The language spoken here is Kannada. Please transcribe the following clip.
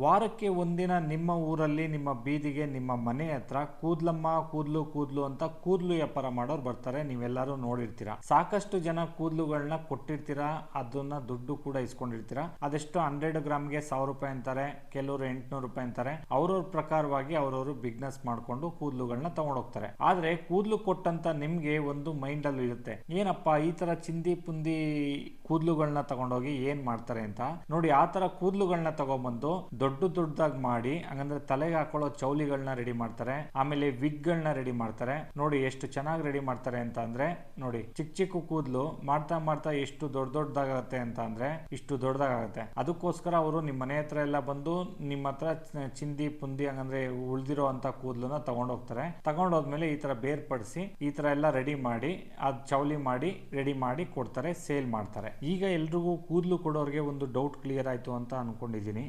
ವಾರಕ್ಕೆ ಒಂದಿನ ನಿಮ್ಮ ಊರಲ್ಲಿ, ನಿಮ್ಮ ಬೀದಿಗೆ, ನಿಮ್ಮ ಮನೆ ಹತ್ರ ಕೂದ್ಲಮ್ಮ, ಕೂದ್ಲು ಕೂದ್ಲು ಅಂತ ಕೂದ್ಲು ವ್ಯಾಪಾರ ಮಾಡೋರು ಬರ್ತಾರೆ. ನೀವೆಲ್ಲರೂ ನೋಡಿರ್ತೀರಾ. ಸಾಕಷ್ಟು ಜನ ಕೂದ್ಲುಗಳನ್ನ ಕೊಟ್ಟಿರ್ತೀರಾ, ಅದನ್ನ ದುಡ್ಡು ಕೂಡ ಇಸ್ಕೊಂಡಿರ್ತೀರಾ. ಅದೆಷ್ಟು ಹಂಡ್ರೆಡ್ ಗ್ರಾಮ್ಗೆ ಸಾವಿರ ರೂಪಾಯಿ ಅಂತಾರೆ, ಕೆಲವರು ಎಂಟ್ನೂರು ರೂಪಾಯಿ ಅಂತಾರೆ. ಅವ್ರವ್ರ ಪ್ರಕಾರವಾಗಿ ಅವ್ರವರು ಬಿಸ್ನೆಸ್ ಮಾಡ್ಕೊಂಡು ಕೂದ್ಲುಗಳನ್ನ ತಗೊಂಡೋಗ್ತಾರೆ. ಆದ್ರೆ ಕೂದ್ಲು ಕೊಟ್ಟಂತ ನಿಮ್ಗೆ ಒಂದು ಮೈಂಡ್ ಅಲ್ಲಿ ಇರುತ್ತೆ. ಏನಪ್ಪಾ, ಈ ತರ ಚಿಂದಿ ಪುಂದಿ ಕೂದ್ಲುಗಳನ್ನ ತಗೊಂಡೋಗಿ ಏನ್ ಮಾಡ್ತಾರೆ ಅಂತ ನೋಡಿ ಆ ತರ ಕೂದಲುಗಳನ್ನ ತಗೊಂಡ್ಬಂದು ದೊಡ್ಡ ದೊಡ್ಡದಾಗಿ ಮಾಡಿ, ಹಂಗಂದ್ರೆ ತಲೆಗೆ ಹಾಕೊಳ್ಳೋ ಚೌಲಿಗಳನ್ನ ರೆಡಿ ಮಾಡ್ತಾರೆ, ಆಮೇಲೆ ವಿಗ್ ಗಳನ್ನ ರೆಡಿ ಮಾಡ್ತಾರೆ. ನೋಡಿ ಎಷ್ಟು ಚೆನ್ನಾಗಿ ರೆಡಿ ಮಾಡ್ತಾರೆ ಅಂತ ಅಂದ್ರೆ, ನೋಡಿ ಚಿಕ್ಕ ಚಿಕ್ಕ ಕೂದಲು ಮಾಡ್ತಾ ಮಾಡ್ತಾ ಎಷ್ಟು ದೊಡ್ಡ ದೊಡ್ಡದಾಗತ್ತೆ ಅಂತ ಅಂದ್ರೆ ಇಷ್ಟು ದೊಡ್ಡದಾಗತ್ತೆ. ಅದಕ್ಕೋಸ್ಕರ ಅವರು ನಿಮ್ಮ ಮನೆ ಹತ್ರ ಎಲ್ಲ ಬಂದು ನಿಮ್ಮ ಹತ್ರ ಚಿಂದಿ, ಪುಂದಿ, ಹಂಗಂದ್ರೆ ಉಳಿದಿರೋ ಅಂತ ಕೂದಲನ್ನ ತಗೊಂಡೋಗ್ತಾರೆ. ತಗೊಂಡೋದ್ಮೇಲೆ ಈ ತರ ಬೇರ್ಪಡಿಸಿ ಈ ತರ ಎಲ್ಲ ರೆಡಿ ಮಾಡಿ, ಅದ್ ಚೌಲಿ ಮಾಡಿ ರೆಡಿ ಮಾಡಿ ಕೊಡ್ತಾರೆ ಸೇಲ್ ಮಾಡ್ತಾರೆ. ಈಗ ಎಲ್ರಿಗೂ ಕೂದಲು ಕೊಡೋರಿಗೆ ಒಂದು ಡೌಟ್ ಕ್ಲಿಯರ್ ಆಯಿತು ಅಂತ ಅನ್ಕೊಂಡಿದೀನಿ